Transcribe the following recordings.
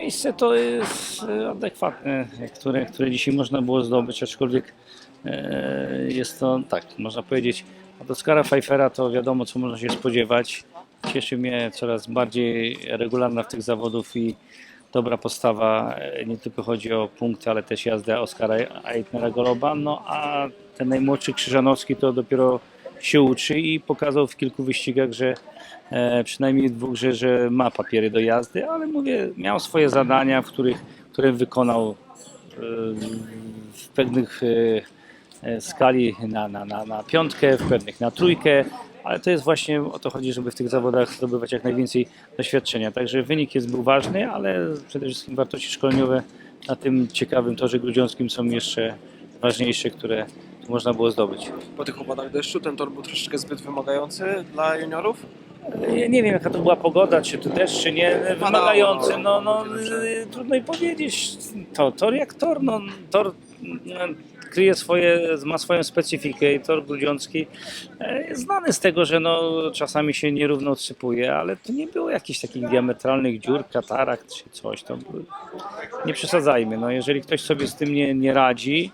Miejsce to jest e, adekwatne, które, które dzisiaj można było zdobyć, aczkolwiek e, jest to, tak, można powiedzieć, od Oskara Pfeiffera to wiadomo, co można się spodziewać. Cieszy mnie coraz bardziej regularna w tych zawodów i dobra postawa. E, Nie tylko chodzi o punkty, ale też jazdę Oskara Eitnera Goroba. No a ten najmłodszy Krzyżanowski to dopiero się uczy i pokazał w kilku wyścigach, że e, przynajmniej w dwóch, że, że ma papiery do jazdy, ale mówię, miał swoje zadania, w których, które wykonał e, w pewnych e, e, skali na, na, na, na piątkę, w pewnych na trójkę, ale to jest właśnie o to chodzi, żeby w tych zawodach zdobywać jak najwięcej doświadczenia. Także wynik jest był ważny, ale przede wszystkim wartości szkoleniowe na tym ciekawym torze grudziąckim są jeszcze ważniejsze, które można było zdobyć. Po tych opadach deszczu ten tor był troszeczkę zbyt wymagający dla juniorów? Ja nie wiem jaka to była pogoda, czy to deszcz, czy nie, wymagający, no, no y, trudno mi powiedzieć. To, tor jak tor, no, tor no, kryje swoje, ma swoją specyfikę i tor grudziącki e, jest znany z tego, że no, czasami się nierówno odsypuje, ale to nie było jakichś takich diametralnych dziur, katarakt czy coś. To nie przesadzajmy, no, jeżeli ktoś sobie z tym nie, nie radzi,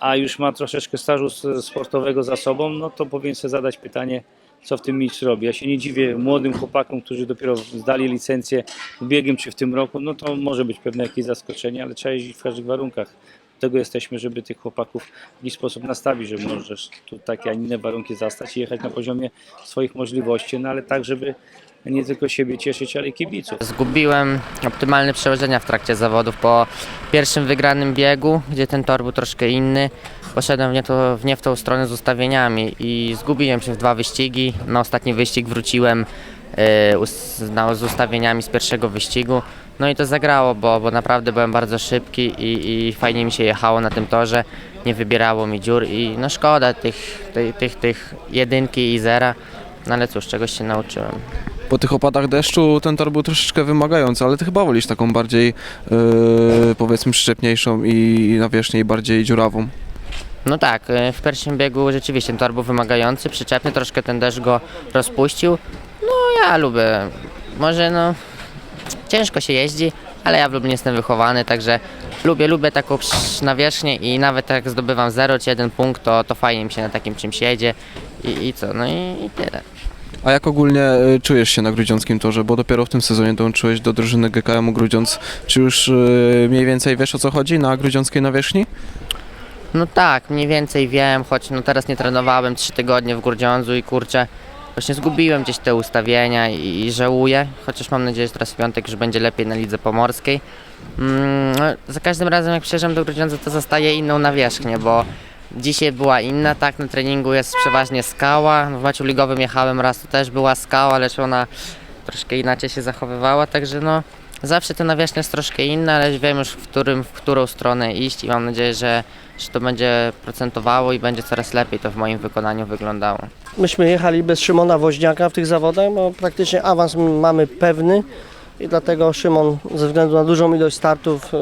a już ma troszeczkę stażu sportowego za sobą, no to powinien sobie zadać pytanie, co w tym mistrz robi. Ja się nie dziwię młodym chłopakom, którzy dopiero zdali licencję ubiegiem czy w tym roku, no to może być pewne jakieś zaskoczenie, ale trzeba jeździć w każdych warunkach. Do tego jesteśmy, żeby tych chłopaków w jakiś sposób nastawić, że możesz tu takie, a inne warunki zastać i jechać na poziomie swoich możliwości, no ale tak, żeby nie tylko siebie cieszyć, ale i kibiców. Zgubiłem optymalne przełożenia w trakcie zawodów. Po pierwszym wygranym biegu, gdzie ten tor był troszkę inny, poszedłem w nie, to, w nie w tą stronę z ustawieniami i zgubiłem się w dwa wyścigi. Na ostatni wyścig wróciłem e, z ustawieniami z pierwszego wyścigu. No i to zagrało, bo, bo naprawdę byłem bardzo szybki i, i fajnie mi się jechało na tym torze. Nie wybierało mi dziur i no szkoda tych, tych, tych, tych jedynki i zera. No ale cóż, czegoś się nauczyłem. Po tych opadach deszczu ten tor był troszeczkę wymagający, ale ty chyba wolisz taką bardziej, yy, powiedzmy, przyczepniejszą i nawierzchnię bardziej dziurawą. No tak, e, w pierwszym biegu rzeczywiście ten tor był wymagający, przyczepny, troszkę ten deszcz go rozpuścił. No ja lubię, może no ciężko się jeździ, ale ja w Lublinie jestem wychowany, także lubię, lubię taką nawierzchnię i nawet jak zdobywam 0 czy 1 punkt, to, to fajnie mi się na takim czymś jedzie i, i co, no i, i tyle. A jak ogólnie y, czujesz się na Grudziąckim torze? Bo dopiero w tym sezonie dołączyłeś do drużyny GKM-u Grudziądz. Czy już y, mniej więcej wiesz o co chodzi na grudziąckiej nawierzchni? No tak, mniej więcej wiem, choć no teraz nie trenowałem 3 tygodnie w Grudziądzu i kurczę, właśnie zgubiłem gdzieś te ustawienia i, i żałuję, chociaż mam nadzieję, że teraz w piątek już będzie lepiej na lidze pomorskiej. Mm, no, za każdym razem jak przyjeżdżam do Grudziądza to zostaje inną nawierzchnię, bo dzisiaj była inna, tak, na treningu jest przeważnie skała, w meczu ligowym jechałem raz, to też była skała, lecz ona troszkę inaczej się zachowywała, także no zawsze ta nawierzchnia jest troszkę inna, ale wiem już w, którym, w którą stronę iść i mam nadzieję, że, że to będzie procentowało i będzie coraz lepiej to w moim wykonaniu wyglądało. Myśmy jechali bez Szymona Woźniaka w tych zawodach, bo praktycznie awans mamy pewny i dlatego Szymon ze względu na dużą ilość startów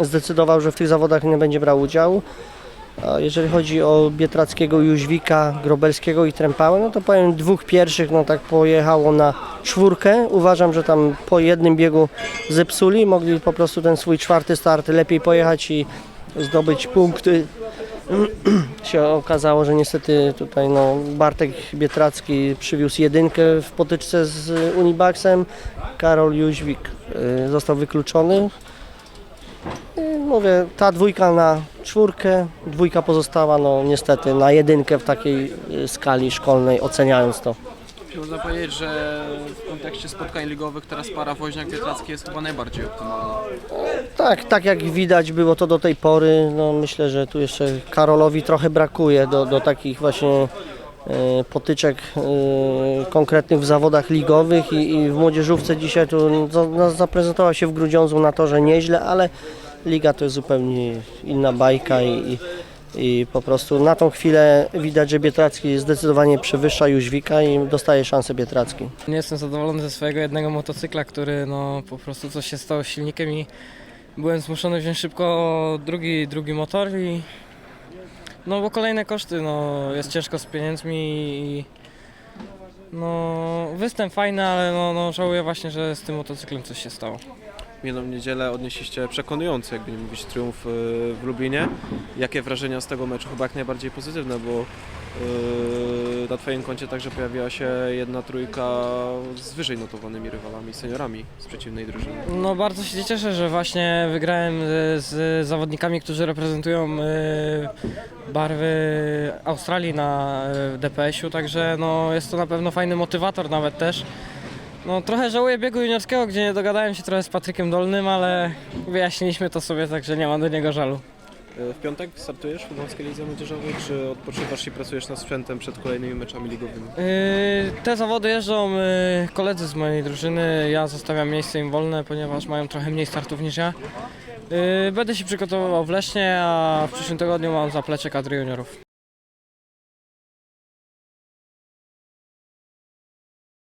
zdecydował, że w tych zawodach nie będzie brał udziału. Jeżeli chodzi o Bietrackiego, Jóźwika, Grobelskiego i Trempałę, no to powiem dwóch pierwszych, no tak pojechało na czwórkę. Uważam, że tam po jednym biegu zepsuli, mogli po prostu ten swój czwarty start lepiej pojechać i zdobyć punkty się okazało, że niestety tutaj no, Bartek Bietracki przywiózł jedynkę w potyczce z Unibaxem, Karol Jóźwik y, został wykluczony. Mówię, ta dwójka na czwórkę, dwójka pozostała no niestety na jedynkę w takiej y, skali szkolnej, oceniając to. Można powiedzieć, że w kontekście spotkań ligowych teraz para Woźniak-Pietracki jest chyba najbardziej optymalna. Tak, tak jak widać było to do tej pory, no myślę, że tu jeszcze Karolowi trochę brakuje do, do takich właśnie e, potyczek e, konkretnych w zawodach ligowych i, w młodzieżówce dzisiaj tu no, zaprezentował się w Grudziądzu na torze nieźle, ale liga to jest zupełnie inna bajka i, i, po prostu na tą chwilę widać, że Bietracki zdecydowanie przewyższa Jóźwika i dostaje szansę Bietracki. Nie jestem zadowolony ze swojego jednego motocykla, który no po prostu coś się stało z silnikiem i byłem zmuszony wziąć szybko drugi, drugi motor i no bo kolejne koszty, no jest ciężko z pieniędzmi i no występ fajny, ale no, no żałuję właśnie, że z tym motocyklem coś się stało. Minioną niedzielę odnieśliście przekonujący, jakby nie mówić, triumf y, w Lublinie. Jakie wrażenia z tego meczu? Chyba jak najbardziej pozytywne, bo y, na Twoim koncie także pojawiła się jedna trójka z wyżej notowanymi rywalami, seniorami z przeciwnej drużyny. No bardzo się cieszę, że właśnie wygrałem z, z zawodnikami, którzy reprezentują y, barwy Australii na y, DPS-u, także no, jest to na pewno fajny motywator nawet też. No trochę żałuję biegu juniorskiego, gdzie nie dogadałem się trochę z Patrykiem Dolnym, ale wyjaśniliśmy to sobie, także nie mam do niego żalu. Y, W piątek startujesz w Podlaskiej Lidze Młodzieżowej, czy odpoczywasz i pracujesz nad sprzętem przed kolejnymi meczami ligowymi? Yy, Te zawody jeżdżą yy, koledzy z mojej drużyny. Ja zostawiam miejsce im wolne, ponieważ mają trochę mniej startów niż ja. Yy, Będę się przygotowywał w Lesznie, a w przyszłym tygodniu mam zaplecze kadry juniorów.